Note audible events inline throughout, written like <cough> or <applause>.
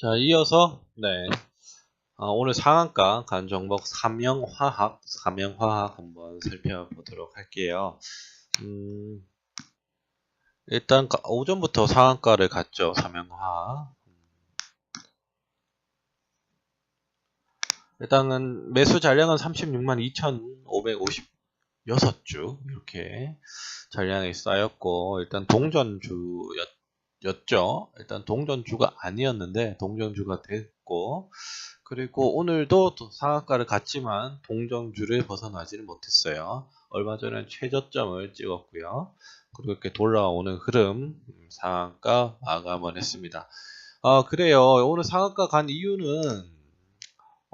자, 이어서, 네. 어, 오늘 상한가 간 종목 삼영화학, 삼영화학 한번 살펴보도록 할게요. 음, 일단 가- 오전부터 상한가를 갔죠, 삼영화학. 일단은 매수 잔량은 36만 2,556주 이렇게 잔량이 쌓였고 일단 동전주였죠. 일단 동전주가 아니었는데 동전주가 됐고 그리고 오늘도 또 상한가를 갔지만 동전주를 벗어나지는 못했어요. 얼마 전에 최저점을 찍었고요. 그리고 이렇게 돌아오는 흐름 음, 상한가 마감을 했습니다. 아 그래요. 오늘 상한가 간 이유는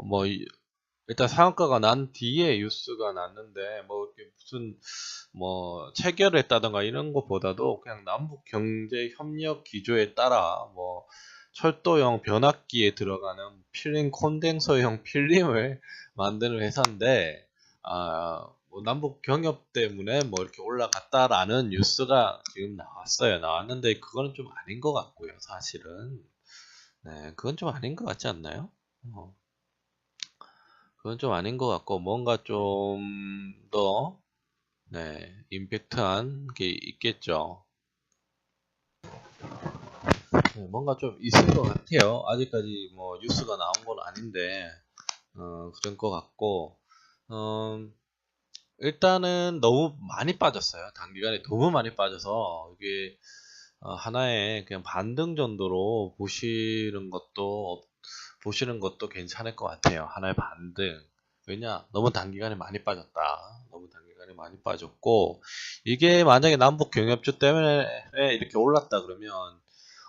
뭐 이- 일단 상한가가 난 뒤에 뉴스가 났는데 뭐 이렇게 무슨 뭐 체결했다던가 이런 것보다도 그냥 남북 경제 협력 기조에 따라 뭐 철도형 변압기에 들어가는 필름 콘덴서형 필름을 <laughs> 만드는 회사인데 아, 뭐 남북 경협 때문에 뭐 이렇게 올라갔다라는 뉴스가 지금 나왔어요. 나왔는데 그거는 좀 아닌 것 같고요. 사실은 네, 그건 좀 아닌 것 같지 않나요? 어. 그건 좀 아닌 것 같고 뭔가 좀더 네, 임팩트한 게 있겠죠. 네, 뭔가 좀 있을 것 같아요. 아직까지 뭐 뉴스가 나온 건 아닌데 어, 그런 것 같고 음, 일단은 너무 많이 빠졌어요. 단기간에 너무 많이 빠져서 이게 어, 하나의 그냥 반등 정도로 보시는 것도 보시는 것도 괜찮을 것 같아요. 하나의 반등. 왜냐? 너무 단기간에 많이 빠졌다. 너무 단기간에 많이 빠졌고 이게 만약에 남북 경협주 때문에 이렇게 올랐다 그러면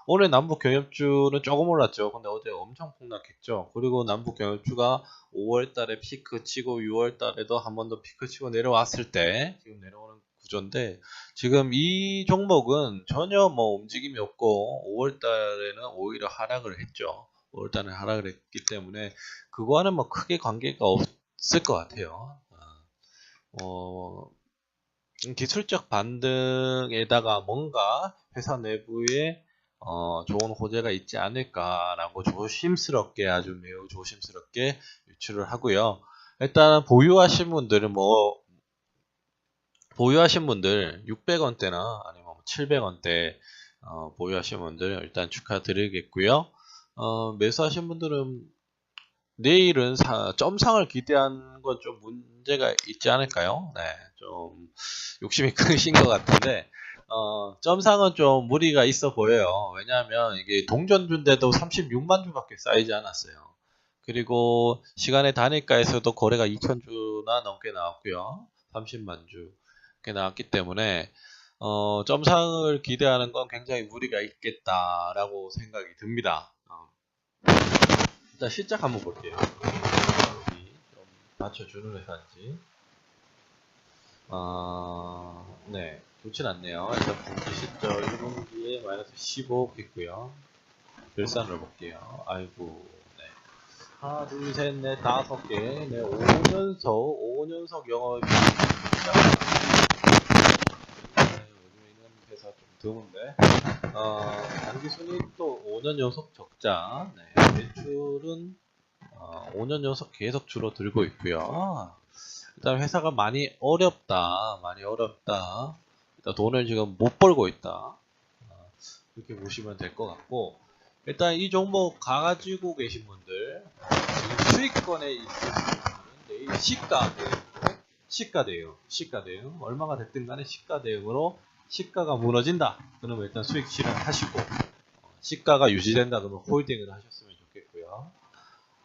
오늘 남북 경협주는 조금 올랐죠. 근데 어제 엄청 폭락했죠. 그리고 남북 경협주가 5월 달에 피크 치고 6월 달에도 한 번 더 피크 치고 내려왔을 때 지금 내려오는 구조인데 지금 이 종목은 전혀 뭐 움직임이 없고 5월 달에는 오히려 하락을 했죠. 5월 달에 하락을 했기 때문에 그거와는 뭐 크게 관계가 없을 것 같아요. 어, 음, 기술적 반등에다가 뭔가 회사 내부에 어, 좋은 호재가 있지 않을까라고 조심스럽게 아주 매우 조심스럽게 유출을 하고요. 일단 보유하신 분들은 뭐 보유하신 분들 600원대나 아니면 700원대 어, 보유하신 분들 일단 축하드리겠고요. 어, 매수하신 분들은 내일은 사- 점상을 기대한 건좀 문제가 있지 않을까요? 네, 좀 욕심이 <laughs> 크신 것 같은데 어, 점상은 좀 무리가 있어 보여요. 왜냐하면 이게 동전주인데도 36만 주밖에 쌓이지 않았어요. 그리고 시간의 단위가에서도 거래가 2,000주나 넘게 나왔고요. 30만 주 이렇게 나왔기 때문에 어, 점상을 기대하는 건 굉장히 무리가 있겠다라고 생각이 듭니다. 어. 일단 실적 한번 볼게요. 여기 좀 맞춰주는 회사인지. 아, 네. 좋진 않네요. 일단 분기 실적 1분기에 마이너스 15 있고요. 결산을 볼게요. 아이고, 네. 하나, 둘, 셋, 넷, 다섯 개. 네, 5년석, 5년석 영업이 네, 요즘에 있는 회사 좀 드문데. 어, 단기 순이익도 5년 연속 적자. 네, 매출은 어, 5년 연속 계속 줄어들고 있고요. 일단 회사가 많이 어렵다. 많이 어렵다. 일단 돈을 지금 못 벌고 있다. 어, 그렇게 보시면 될 것 같고 일단 이 종목 가지고 계신 분들 지금 수익권에 있는 분들은 내일 시가 대응, 시가 대응, 시가 대응 얼마가 됐든 간에 시가 대응으로 시가가 무너진다. 그러면 일단 수익 실현하시고 어, 시가가 유지된다. 그러면 홀딩을 하셨으면.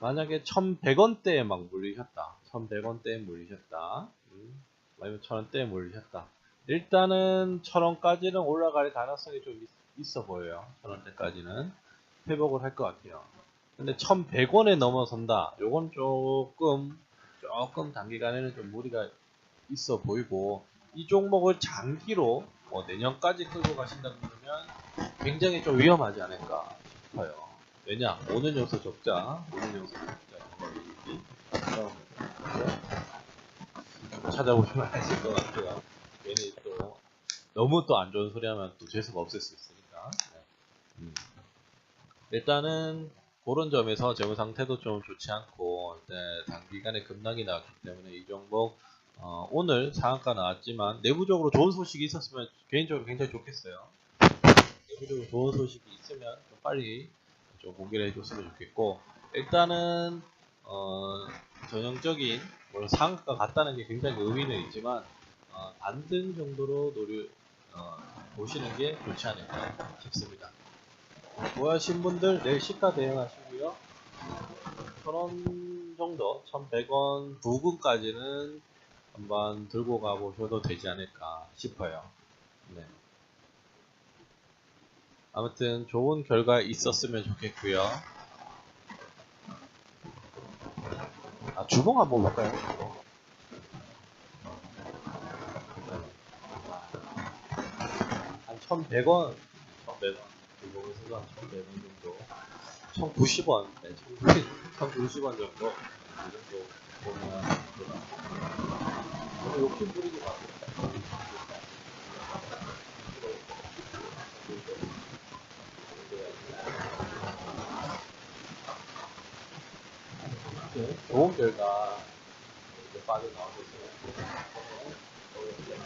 만약에 1100원대에 막 물리셨다. 1100원대에 물리셨다. 음, 아니면 1000원대에 물리셨다. 일단은 1000원까지는 올라갈 가능성이 좀 있, 어 보여요. 1000원대까지는 회복을 할 것 같아요. 근데 1100원에 넘어선다. 요건 조금 조금 단기간에는 좀 무리가 있어 보이고 이 종목을 장기로 뭐 내년까지 끌고 가신다 그러면 굉장히 좀 위험하지 않을까 싶어요. 왜냐? 5년 연속 적자, 5년 연속 적자 찾아보시면 아실 것 같고요. 괜히 또 너무 또 안 좋은 소리 하면 또 재수가 없을 수 있으니까. 네. 음. 일단은 그런 점에서 재무 상태도 좀 좋지 않고 네, 단기간에 급락이 나왔기 때문에 이 종목 어, 오늘 상한가 나왔지만 내부적으로 좋은 소식이 있었으면 개인적으로 굉장히 좋겠어요. 내부적으로 좋은 소식이 있으면 좀 빨리 좀 공개를 해줬으면 좋겠고 일단은 어, 전형적인 물론 상한가 같다는 게 굉장히 의미는 있지만 어, 반등 정도로 노려 어, 보시는 게 좋지 않을까 싶습니다. 구하신 분들 내일 시가 대응하시고요. 1000원 정도, 1100원 부근까지는 한번 들고 가보셔도 되지 않을까 싶어요. 네. 아무튼 좋은 결과 있었으면 좋겠고요. 아, 주봉 한번 볼까요? 한 1100원, 1100원. 주봉에서도 한 1100원 정도. 1090원, 네, 1090원 정도. 이 정도 보면 욕심 부리지 마세 发电厂这些，可能都有电。